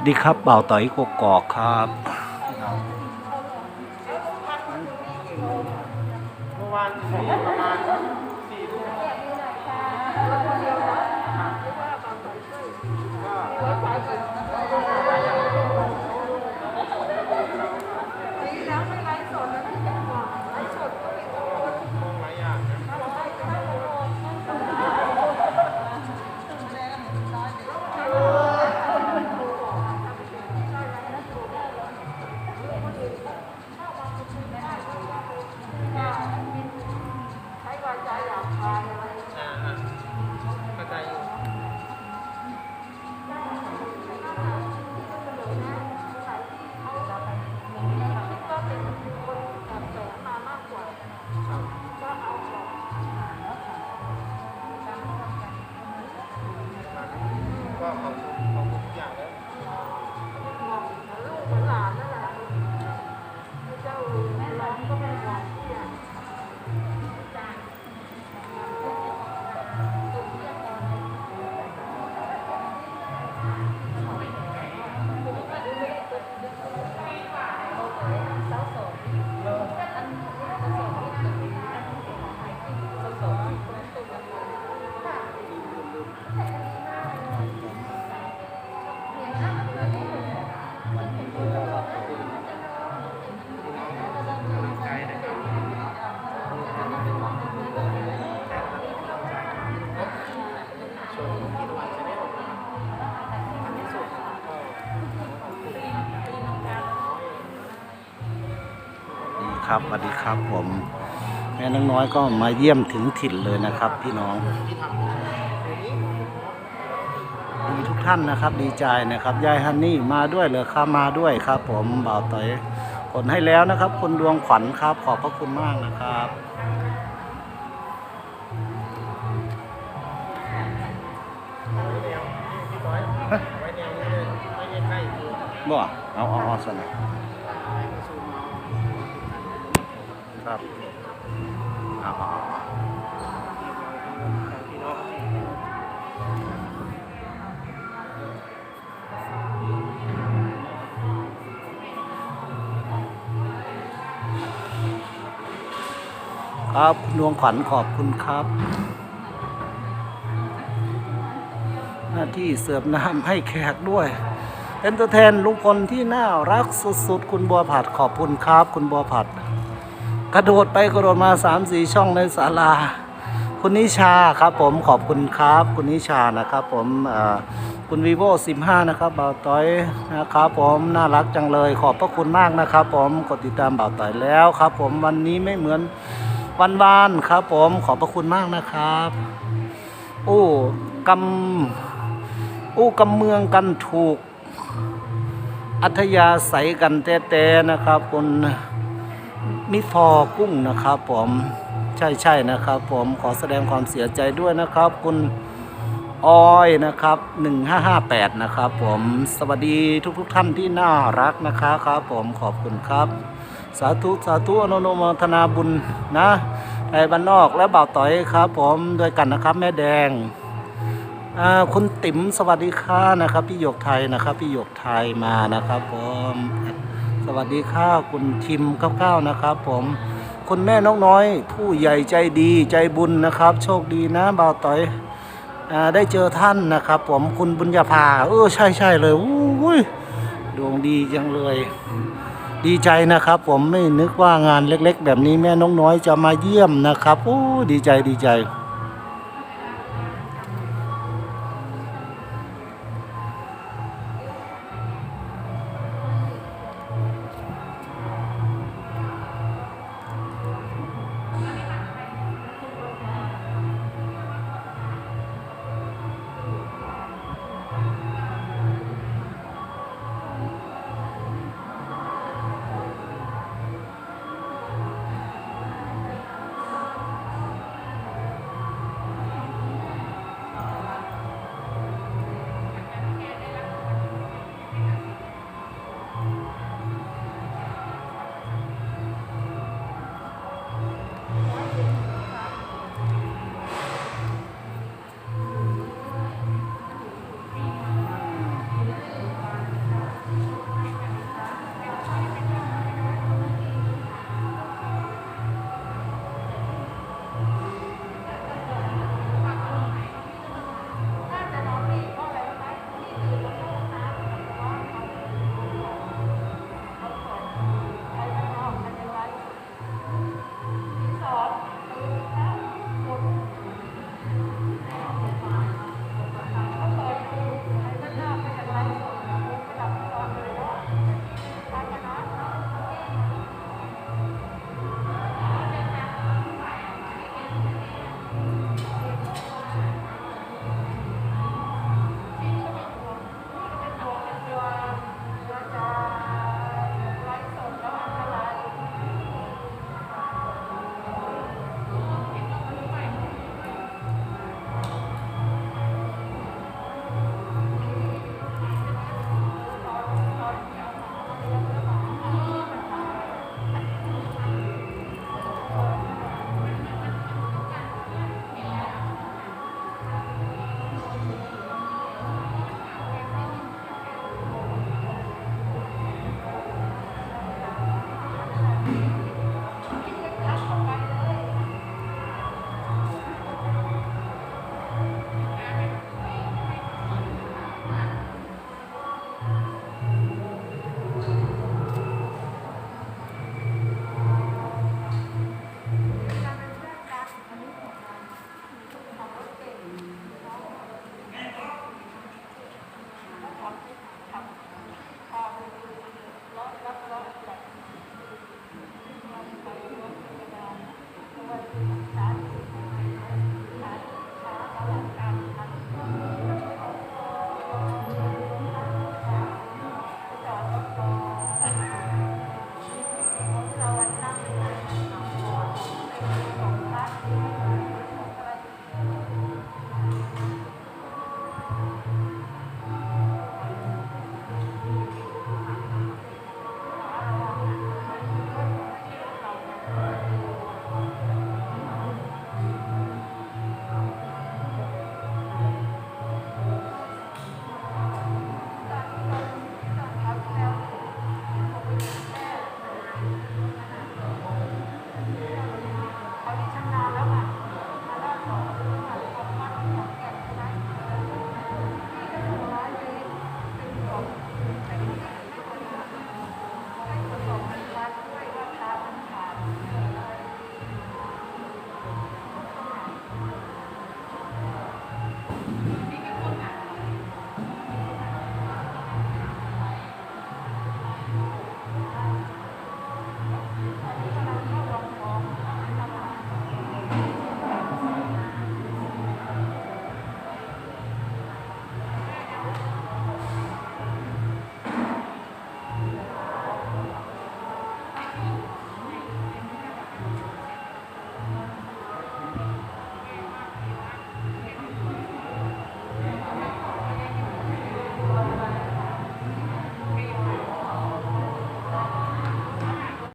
วัสดีครับเป่าต่อยกกอกครับเมื่อวาน ครับสวัสดีครับผมแม่น้องน้อยก็มาเยี่ยมถึงถิ่นเลยนะครับ พี่น้องดีทุกท่านนะครับ ดีใจนะครับยายฮันนี่มาด้วยเหรอครับมาด้วยครับ ผมบ่าวต่อยผลให้แล้วนะครับ คุณดวงขวัญครับ ขอบพระคุณมากนะครับไว้แนวนี่พี่ต้อยไว้แนวนี้เอบ่เอาเอาเอาสนะ ครับอาเอครับคุณดวงขวัญขอบคุณครับ หน้าที่เสิร์ฟน้ำให้แขกด้วยเอนเตอร์เทนลุงพลที่น่ารักสุดๆ คุณบัวผัดขอบคุณครับ คุณบัวผัด กระโดดไปกระโดดมาสามสี่ช่องในศาลา คุณนิชาครับผมขอบคุณครับ คุณนิชานะครับ ผมคุณวีโวสิบห้านะครับบ่าวต้อยนะครับผมน่ารักจังเลยขอบพระคุณมากนะครับ ผมกดติดตามบ่าวต้อยแล้วครับ ผมวันนี้ไม่เหมือนวันวานครับ ผมขอบพระคุณมากนะครับโอ้กำอู้กำเมืองกันถูก อัธยาศัยกันแต่แต่นะครับคุณ มิฟอกุ้งนะครับผมใช่ใช่นะครับ ผมขอแสดงความเสียใจด้วยนะครับ คุณออยนะครับ1558นะครับผมสวัสดีทุกทุกท่านที่น่ารักนะคะครับผมขอบคุณครับ สาธุสาธุอนุโมทนาบุญนะไทยบ้านนอกและบ่าวต่อยครับ ผมด้วยกันนะครับ แม่แดงคุณติ๋มสวัสดีค่ะนะครับพี่หยกไทยนะครับพี่หยกไทยมานะครับผม สวัสดีค่ะคุณทิมเก้าๆนะครับ ผมคุณแม่นกน้อย ผู้ใหญ่ใจดีใจบุญนะครับ โชคดีนะบ่าวต่อยอได้เจอท่านนะครับ ผมคุณบุญญาภาเออใช่ใช่เลยอุ้ยดวงดีจังเลย ดีใจนะครับ ผมไม่นึกว่างานเล็ก ๆ แบบนี้แม่นกน้อยจะมาเยี่ยมนะครับโอ้ดีใจดีใจ